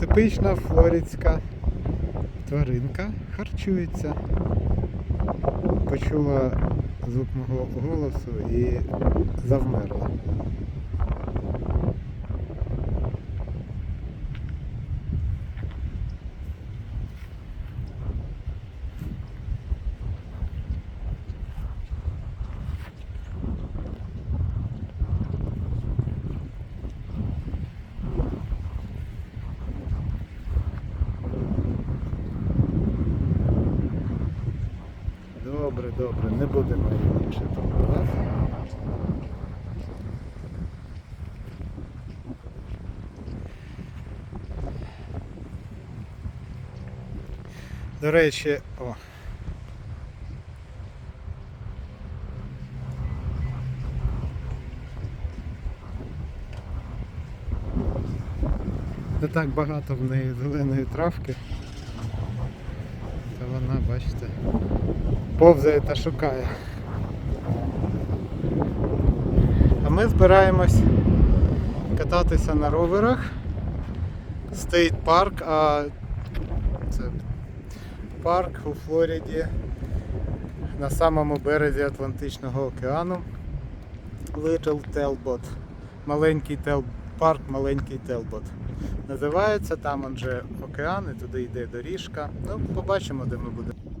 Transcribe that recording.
Типічна флоридська тваринка харчується. Почула звук мого голосу і завмерла. Добре, добре, не будемо її більше турбувати. До речі, о. Не так багато в неї зеленої травки. Та вона, бачите, повзає та шукає. А ми збираємось кататися на роверах. Стейт парк, а це парк у Флориді на самому березі Атлантичного океану. Little Talbot. Маленький тел... парк, маленький Телбот. Називається, там же океан, і туди йде доріжка. Ну, побачимо, де ми будемо.